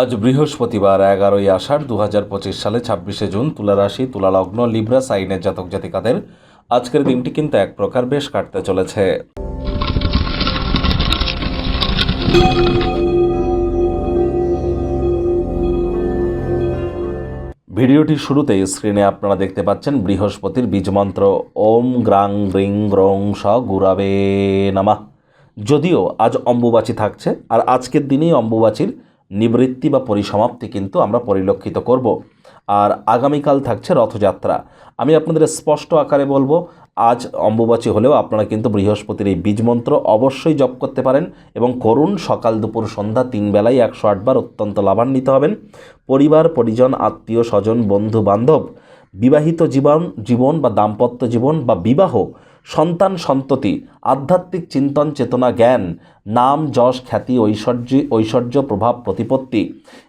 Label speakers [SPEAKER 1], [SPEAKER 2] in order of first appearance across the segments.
[SPEAKER 1] আজ বৃহস্পতিবার এগারোই আষাঢ় দু হাজার পঁচিশ সালে ছাব্বিশে জুন তুলা রাশি তুলা লগ্ন লিব্রা, সাইনের জাতক জাতিকাদের আজকের দিনটি কিন্তু এক প্রকার বেশ কাটতে চলেছে। ভিডিওটির শুরুতেই স্ক্রিনে আপনারা দেখতে পাচ্ছেন বৃহস্পতির বীজমন্ত্র ওম গ্রাং গ্রিং গ্রং স গুরাবে নামা। যদিও আজ অম্বুবাচী থাকছে, আর আজকের দিনেই অম্বুবাচীর নিবৃত্তি বা পরিসমাপ্তি কিন্তু আমরা পরিলক্ষিত করব। আর আগামীকাল থাকছে রথযাত্রা। আমি আপনাদের স্পষ্ট আকারে বলব, আজ অম্বুবাচী হলেও আপনারা কিন্তু বৃহস্পতির এই বীজমন্ত্র অবশ্যই জপ করতে পারেন এবং করুন, সকাল দুপুর সন্ধ্যা তিন বেলায় একশো আটবার অত্যন্ত লাভান্বিত হবেন। পরিবার, পরিজন, আত্মীয়, স্বজন, বন্ধু, বান্ধব, বিবাহিত জীবন জীবন বা দাম্পত্য জীবন বা বিবাহ সন্তান সন্ততি, আধ্যাত্মিক চিন্তন চেতনা জ্ঞান, নাম, যশ, খ্যাতি, ঐশ্বর্য ঐশ্বর্য প্রভাব, প্রতিপত্তি,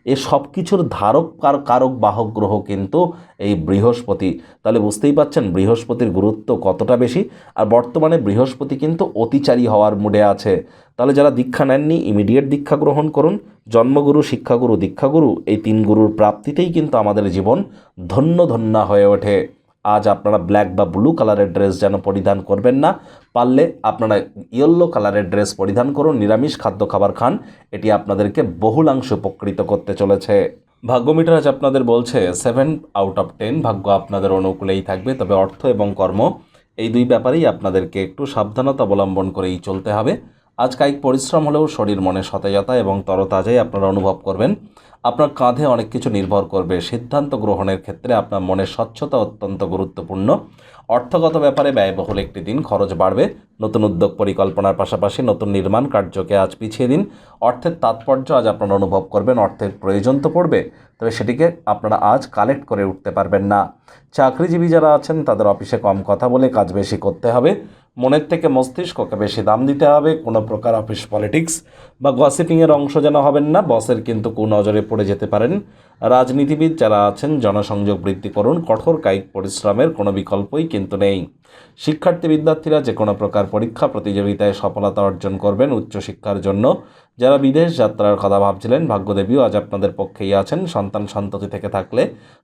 [SPEAKER 1] এ সব কিছুর ধারক কার, কারক, বাহক, গ্রহ কিন্তু এই বৃহস্পতি। তাহলে বুঝতেই পাচ্ছেন বৃহস্পতির গুরুত্ব কতটা বেশি, আর বর্তমানে বৃহস্পতি কিন্তু অতিচারী হওয়ার মুডে আছে। তাহলে যারা দীক্ষা নেননি ইমিডিয়েট দীক্ষা গ্রহণ করুন। জন্মগুরু, শিক্ষাগুরু, দীক্ষাগুরু, এই তিন গুরুর প্রাপ্তিতেই কিন্তু আমাদের জীবন ধন্য ধন্য হয়ে ওঠে। আজ আপনারা ব্ল্যাক বা ব্লু কালারের ড্রেস যেন পরিধান করবেন না, পারলে আপনারা ইয়েলো কালারের ড্রেস পরিধান করুন, নিরামিষ খাদ্য খাবার খান, এটি আপনাদেরকে বহুলাংশ উপকৃত করতে চলেছে। ভাগ্যমিটার আজ আপনাদের বলছে, সেভেন আউট অফ টেন ভাগ্য আপনাদের অনুকূলেই থাকবে, তবে অর্থ এবং কর্ম, এই দুই ব্যাপারেই আপনাদেরকে একটু সাবধানতা অবলম্বন করেই চলতে হবে। আজ কায়িক পরিশ্রম হলেও শরীর মনে সতেজতা এবং তরতাজাই আপনারা অনুভব করবেন। আপনার কাঁধে অনেক কিছু নির্ভর করবে। সিদ্ধান্ত গ্রহণের ক্ষেত্রে আপনার মনের স্বচ্ছতা অত্যন্ত গুরুত্বপূর্ণ। অর্থগত ব্যাপারে ব্যয়বহুল একটি দিন, খরচ বাড়বে। নতুন উদ্যোগ পরিকল্পনার পাশাপাশি নতুন নির্মাণ কার্যকে আজ পিছিয়ে দিন। অর্থের তাৎপর্য আজ আপনারা অনুভব করবেন, অর্থের প্রয়োজন তো পড়বে। তবে সেটিকে আপনারা আজ কালেক্ট করে উঠতে পারবেন না। চাকরিজীবী যারা আছেন, তাদের অফিসে কম কথা বলে কাজ বেশি করতে হবে। মনের থেকে মস্তিষ্ককে বেশি দাম দিতে হবে, কোনো প্রকার অফিস পলিটিক্স বা গসিপিংয়ের অংশ যেন হবেন না। বসের কিন্তু কুনজরে পড়ে যেতে পারেন। রাজনীতিবিদ যারা আছেন, জনসংযোগ বৃদ্ধি করুন, কঠোর কায়িক পরিশ্রমের কোনো বিকল্পই কিন্তু নেই। শিক্ষার্থী বিদ্যার্থীরা যে কোনো প্রকার পরীক্ষা প্রতিযোগিতায় সফলতা অর্জন করবেন উচ্চশিক্ষার জন্য। যারা বিদেশ যাত্রার কথা ভাবছিলেন, ভাগ্যদেবীও আজ আপনাদের পক্ষেই আছেন। সন্তান সন্ততি থেকে থাকলে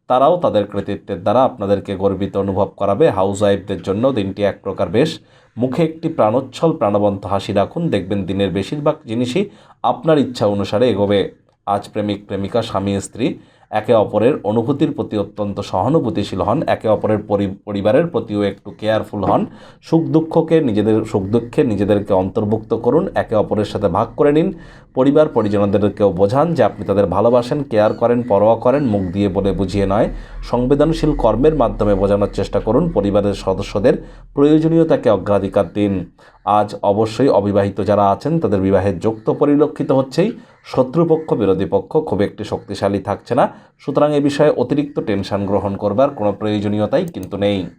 [SPEAKER 1] তারাও তাদের কৃতিত্বের দ্বারা আপনাদেরকে গর্বিত অনুভব করাবে। হাউস ওয়াইফদের জন্য দিনটি এক প্রকার বেশ। মুখে একটি প্রাণোচ্ছল, প্রাণবন্ত হাসি রাখুন। দেখবেন দিনের বেশিরভাগ জিনিসই আপনার ইচ্ছা অনুসারে এগোবে। আজ প্রেমিক, প্রেমিকা, স্বামী, স্ত্রী একে অপরের অনুভূতির প্রতি অত্যন্ত সহানুভূতিশীল হন, একে অপরের পরি- পরিবারের প্রতিও একটু কেয়ারফুল হন। সুখ দুঃখকে নিজেদের, সুখ দুঃখে নিজেদেরকে অন্তর্ভুক্ত করুন, একে অপরের সাথে ভাগ করে নিন। পরিবার, পরিজনদেরকেও বোঝান যে আপনি তাদের ভালোবাসেন, কেয়ার করেন, পরোয়া করেন, মুখ দিয়ে বলে বুঝিয়ে নয়। সংবেদনশীল কর্মের মাধ্যমে বোঝানোর চেষ্টা করুন পরিবারের সদস্যদের প্রয়োজনীয়তাকে অগ্রাধিকার দিন। আজ অবশ্যই অবিবাহিত যারা আছেন, তাদের বিবাহের যোগ তো পরিলক্ষিত হচ্ছেই। শত্রুপক্ষ, বিরোধী পক্ষ খুব একটি শক্তিশালী থাকছে না। সুতরাং এ বিষয়ে অতিরিক্ত টেনশন গ্রহণ করবার কোনো প্রয়োজনীয়তাই কিন্তু নেই।